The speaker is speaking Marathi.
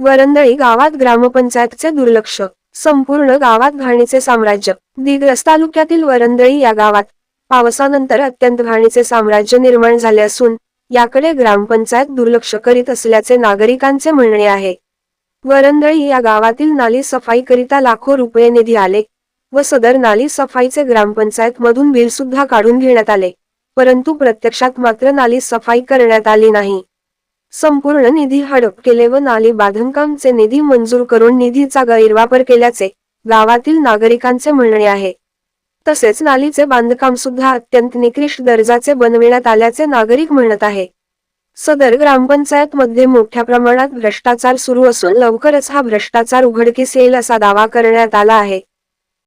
वरंदळी गावात ग्रामपंचायतचे दुर्लक्ष. संपूर्ण गावात घाणीचे साम्राज्य. दिग्रस तालुक्यातील वरंदळी या गावात पावसानंतर अत्यंत घाणीचे साम्राज्य निर्माण झाले असून याकडे ग्रामपंचायत दुर्लक्ष करीत असल्याचे नागरिकांचे म्हणणे आहे. वरंदळी या गावातील नाली सफाई करिता लाखो रुपये निधी आले व सदर नाली सफाईचे ग्रामपंचायत मधून बिल सुद्धा काढून घेण्यात आले. परंतु प्रत्यक्षात मात्र नाली सफाई करण्यात आली नाही. संपूर्ण निधी हडप केले व नाली बांधकामचे निधी मंजूर करून निधीचा गैरवापर केल्याचे गावातील नागरिकांचे म्हणणे आहे. तसेच नालीचे बांधकाम सुद्धा अत्यंत निकृष्ट दर्जाचे बनविण्यात आल्याचे नागरिक म्हणत आहे. सदर ग्रामपंचायत मध्ये मोठ्या प्रमाणात भ्रष्टाचार सुरू असून लवकरच हा भ्रष्टाचार उघडकीस येईल असा दावा करण्यात आला आहे.